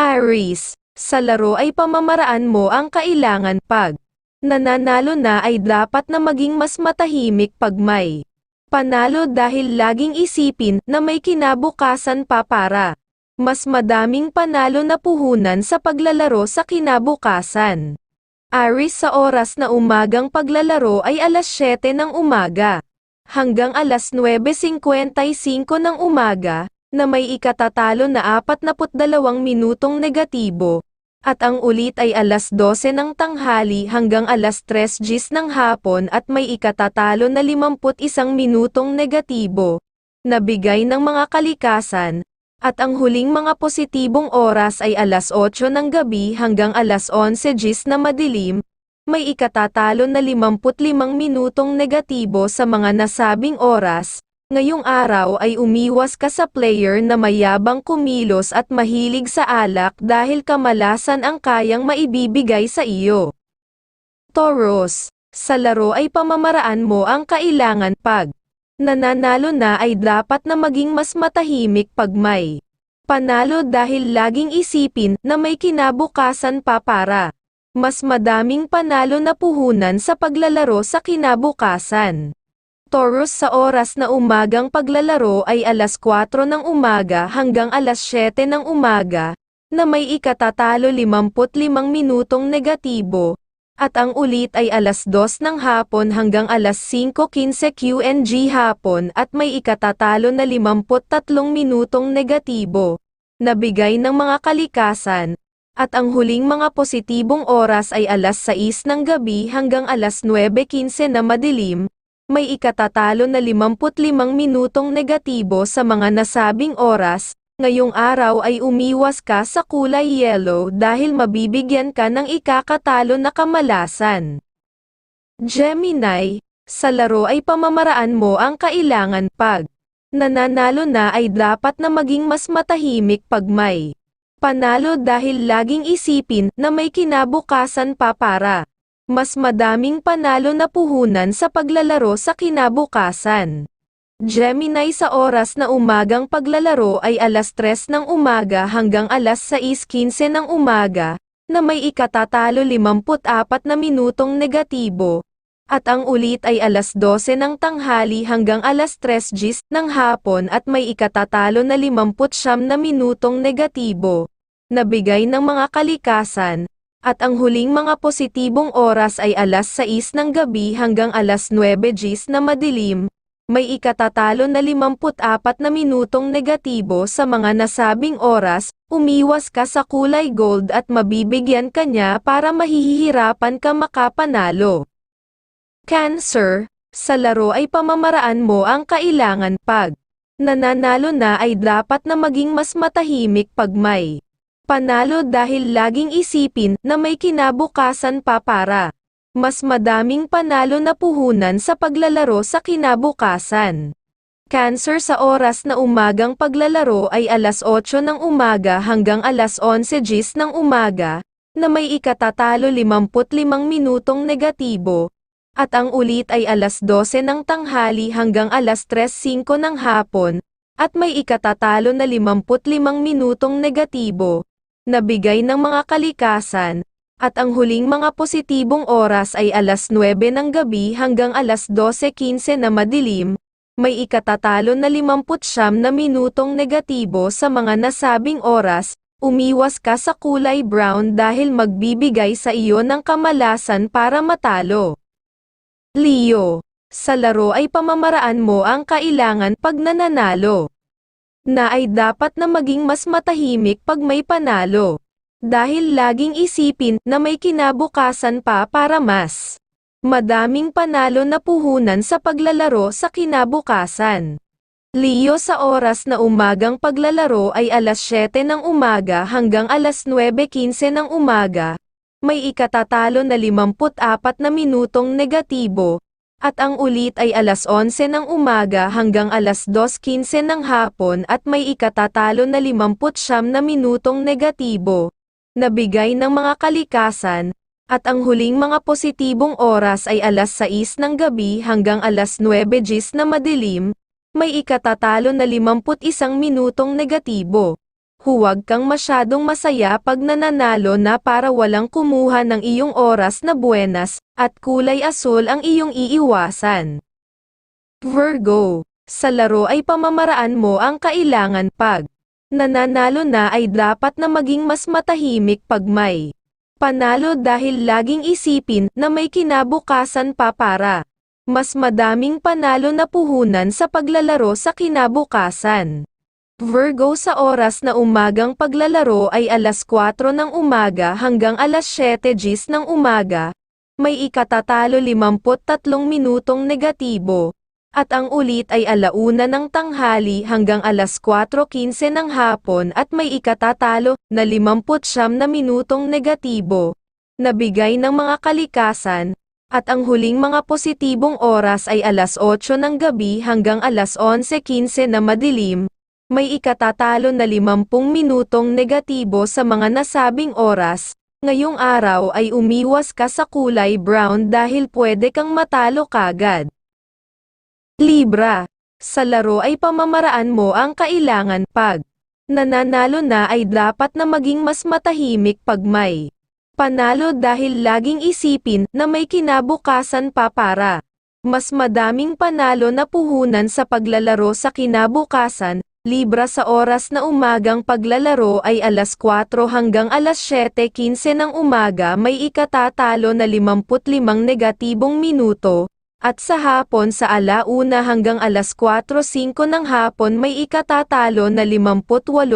Aries, sa laro ay pamamaraan mo ang kailangan pag nananalo na ay dapat na maging mas matahimik pag may panalo dahil laging isipin na may kinabukasan pa para mas madaming panalo na puhunan sa paglalaro sa kinabukasan. Aris sa oras na umagang paglalaro ay alas 7 ng umaga hanggang alas 9.55 ng umaga, na may ikatatalo na 42 minutong negatibo, at ang ulit ay alas 12 ng tanghali hanggang alas 3 gis ng hapon at may ikatatalo na 51 minutong negatibo, na bigay ng mga kalikasan, at ang huling mga positibong oras ay alas 8 ng gabi hanggang alas 11 gis na madilim, may ikatatalo na 55 minutong negatibo sa mga nasabing oras, ngayong araw ay umiwas ka sa player na mayabang kumilos at mahilig sa alak dahil kamalasan ang kayang maibibigay sa iyo. Taurus, sa laro ay pamamaraan mo ang kailangan pag nananalo na ay dapat na maging mas matahimik pag may panalo dahil laging isipin na may kinabukasan pa para mas madaming panalo na puhunan sa paglalaro sa kinabukasan. Taurus sa oras na umagang paglalaro ay alas 4 ng umaga hanggang alas 7 ng umaga, na may ikatatalo 55 minutong negatibo, at ang ulit ay alas 2 ng hapon hanggang alas 5.15 QNG hapon at may ikatatalo na 53 minutong negatibo, na bigay ng mga kalikasan, at ang huling mga positibong oras ay alas 6 ng gabi hanggang alas 9.15 na madilim, may ikatatalo na 55 minutong negatibo sa mga nasabing oras, ngayong araw ay umiwas ka sa kulay yellow dahil mabibigyan ka ng ikakatalo na kamalasan. Gemini, sa laro ay pamamaraan mo ang kailangan pag nananalo na ay dapat na maging mas matahimik pag may panalo dahil laging isipin na may kinabukasan pa para mas madaming panalo na puhunan sa paglalaro sa kinabukasan. Gemini sa oras na umagang paglalaro ay alas 3 ng umaga hanggang alas 6.15 ng umaga, na may ikatatalo 54 na minutong negatibo, at ang ulit ay alas 12 ng tanghali hanggang alas 3 gis ng hapon at may ikatatalo na 50 na minutong negatibo, na bigay ng mga kalikasan, at ang huling mga positibong oras ay alas 6 ng gabi hanggang alas 9 gis na madilim, may ikatatalo na 54 na minutong negatibo sa mga nasabing oras, umiwas ka sa kulay gold at mabibigyan ka niya para mahihirapan ka makapanalo. Cancer, sa laro ay pamamaraan mo ang kailangan pag nananalo na ay dapat na maging mas matahimik pag may panalo dahil laging isipin na may kinabukasan pa para mas madaming panalo na puhunan sa paglalaro sa kinabukasan. Cancer sa oras na umagang paglalaro ay alas 8 ng umaga hanggang alas 11 gis ng umaga, na may ikatatalo 55 minutong negatibo, at ang ulit ay alas 12 ng tanghali hanggang alas 3.05 ng hapon, at may ikatatalo na 55 minutong negatibo, na bigay ng mga kalikasan, at ang huling mga positibong oras ay alas 9 ng gabi hanggang alas 12.15 na madilim, may ikatatalo na 50 na minutong negatibo sa mga nasabing oras, umiwas ka sa kulay brown dahil magbibigay sa iyo ng kamalasan para matalo. Leo, sa laro ay pamamaraan mo ang kailangan pag nananalo na ay dapat na maging mas matahimik pag may panalo. Dahil laging isipin na may kinabukasan pa para mas madaming panalo na puhunan sa paglalaro sa kinabukasan. Leo sa oras na umagang paglalaro ay alas 7 ng umaga hanggang alas 9.15 ng umaga, may ikatatalo na 54 na minutong negatibo, at ang ulit ay alas 11 ng umaga hanggang alas 2.15 ng hapon at may ikatatalo na 50 na minutong negatibo, na bigay ng mga kalikasan, at ang huling mga positibong oras ay alas 6 ng gabi hanggang alas 9 gis na madilim, may ikatatalo na 51 minutong negatibo, huwag kang masyadong masaya pag nananalo na para walang kumuha ng iyong oras na buenas, at kulay asul ang iyong iiwasan. Virgo, sa laro ay pamamaraan mo ang kailangan pag nananalo na ay dapat na maging mas matahimik pag may panalo dahil laging isipin na may kinabukasan pa para mas madaming panalo na puhunan sa paglalaro sa kinabukasan. Virgo sa oras na umagang paglalaro ay alas 4 ng umaga hanggang alas 7 gis ng umaga, may ikatatalo 53 minutong negatibo, at ang ulit ay alauna ng tanghali hanggang alas 4.15 ng hapon at may ikatatalo na 59 na minutong negatibo, nabigay ng mga kalikasan, at ang huling mga positibong oras ay alas 8 ng gabi hanggang alas 11.15 na madilim, may ikatatalo na 50 minutong negatibo sa mga nasabing oras, ngayong araw ay umiwas ka sa kulay brown dahil pwede kang matalo kagad. Libra, sa laro ay pamamaraan mo ang kailangan pag nananalo na ay dapat na maging mas matahimik pag may panalo dahil laging isipin na may kinabukasan pa para mas madaming panalo na puhunan sa paglalaro sa kinabukasan, Libra sa oras na umagang paglalaro ay alas 4 hanggang alas 7.15 ng umaga may ikatatalo na 55 negatibong minuto, at sa hapon sa alauna hanggang alas 4.05 ng hapon may ikatatalo na 58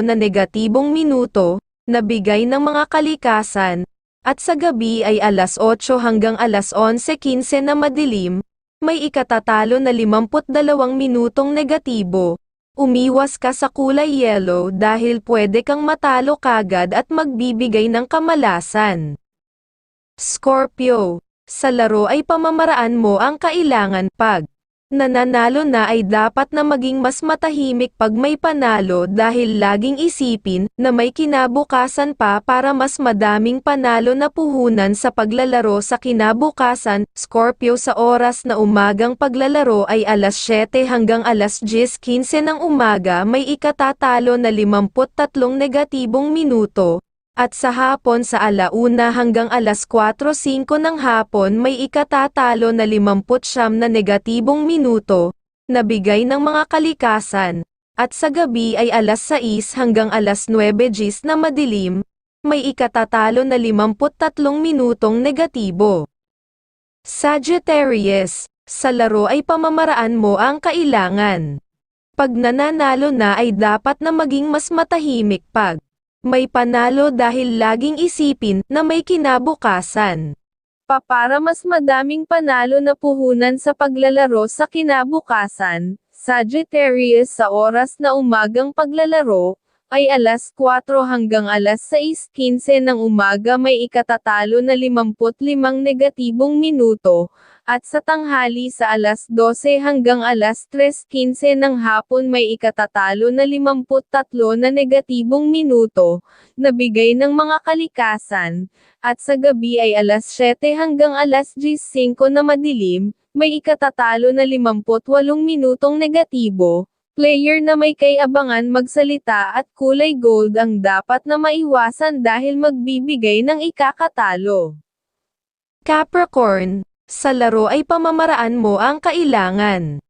na negatibong minuto, na bigay ng mga kalikasan, at sa gabi ay alas 8 hanggang alas 11.15 na madilim, may ikatatalo na 52 minutong negatibo. Umiwas ka sa kulay yellow dahil pwede kang matalo kagad at magbibigay ng kamalasan. Scorpio, sa laro ay pamamaraan mo ang kailangan pag nananalo na ay dapat na maging mas matahimik pag may panalo dahil laging isipin na may kinabukasan pa para mas madaming panalo na puhunan sa paglalaro sa kinabukasan. Scorpio sa oras na umagang paglalaro ay alas 7 hanggang alas 10.15 ng umaga may ikatatalo na 53 negatibong minuto, at sa hapon sa alauna hanggang alas 4.05 ng hapon may ikatatalo na 50 na negatibong minuto, na bigay ng mga kalikasan, at sa gabi ay alas 6 hanggang alas 9 gis na madilim, may ikatatalo na 53 minutong negatibo. Sagittarius, sa laro ay pamamaraan mo ang kailangan. Pag nananalo na ay dapat na maging mas matahimik pag may panalo dahil laging isipin na may kinabukasan. Pa para mas madaming panalo na puhunan sa paglalaro sa kinabukasan, Sagittarius sa oras na umagang paglalaro, ay alas 4 hanggang alas 6.15 ng umaga may ikatatalo na 55 negatibong minuto, at sa tanghali sa alas 12 hanggang alas 3.15 ng hapon may ikatatalo na 53 na negatibong minuto, na bigay ng mga kalikasan, at sa gabi ay alas 7 hanggang alas 15 na madilim, may ikatatalo na 58 minutong negatibo, Player na may kay-abangan magsalita at kulay gold ang dapat na maiwasan dahil magbibigay ng ikakatalo. Capricorn, sa laro ay pamamaraan mo ang kailangan.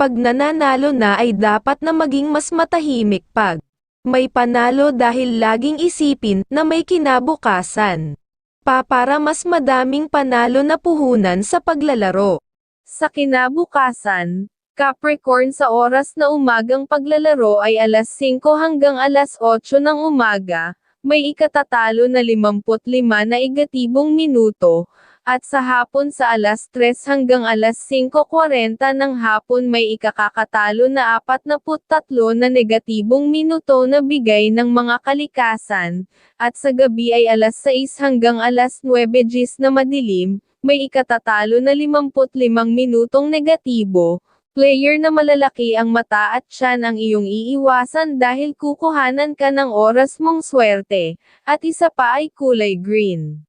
Pag nananalo na ay dapat na maging mas matahimik pag may panalo dahil laging isipin na may kinabukasan. Pa para mas madaming panalo na puhunan sa paglalaro. Sa kinabukasan, Capricorn sa oras na umagang paglalaro ay alas 5 hanggang alas 8 ng umaga, may ikatatalo na 55 na igatibong minuto, at sa hapon sa alas 3 hanggang alas 5.40 ng hapon may ikakakatalo na 43 na negatibong minuto na bigay ng mga kalikasan, at sa gabi ay alas 6 hanggang alas 9 gis na madilim, may ikatatalo na 55 minutong negatibo, Player na malalaki ang mata at tiyan ang iyong iiwasan dahil kukuhanan ka ng oras mong swerte, at isa pa ay kulay green.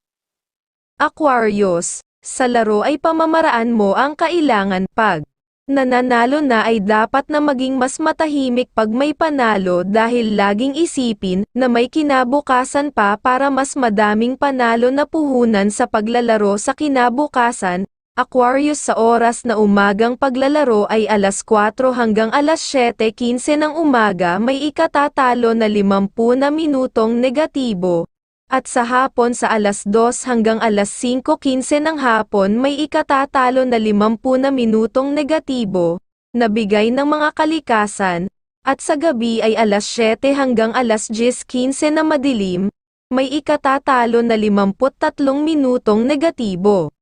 Aquarius, sa laro ay pamamaraan mo ang kailangan pag Nananalo na ay dapat na maging mas matahimik pag may panalo dahil laging isipin na may kinabukasan pa para mas madaming panalo na puhunan sa paglalaro sa kinabukasan. Aquarius sa oras na umagang paglalaro ay alas 4 hanggang alas 7.15 ng umaga may ikatatalo na 50 na minutong negatibo. At sa hapon sa alas 2 hanggang alas 5.15 ng hapon may ikatatalo na 50 na minutong negatibo, na bigay ng mga kalikasan, at sa gabi ay alas 7 hanggang alas 10.15 na madilim, may ikatatalo na 53 minutong negatibo.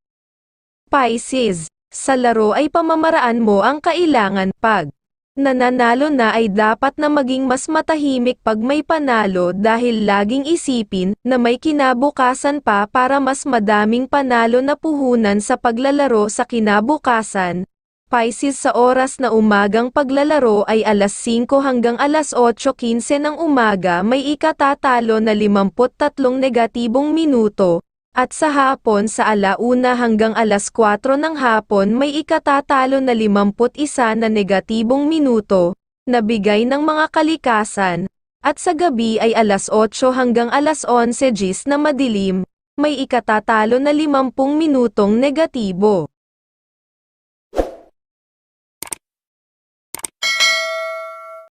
Pisces, sa laro ay pamamaraan mo ang kailangan pag nananalo na ay dapat na maging mas matahimik pag may panalo dahil laging isipin na may kinabukasan pa para mas madaming panalo na puhunan sa paglalaro sa kinabukasan. Pisces sa oras na umagang paglalaro ay alas 5 hanggang alas 8.15 ng umaga may ikatatalo na 53 negatibong minuto, at sa hapon sa alauna hanggang alas 4 ng hapon may ikatatalo na 51 na negatibong minuto, na bigay ng mga kalikasan, at sa gabi ay alas 8 hanggang alas 11 gis na madilim, may ikatatalo na 50 minutong negatibo.